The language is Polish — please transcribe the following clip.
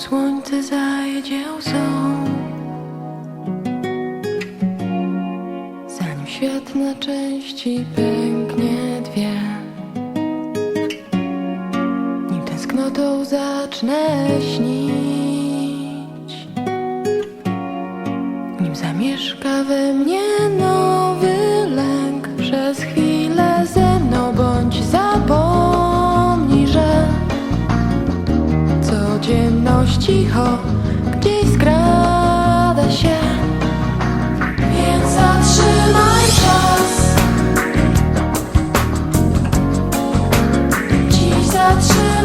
słońce zajedzie łzą Zanim świat na części pęknie dwie Nim tęsknotą zacznę śnić Nim zamieszka we mnie Codzienność cicho gdzieś skrada się. Więc zatrzymaj czas. Dziś zatrzymaj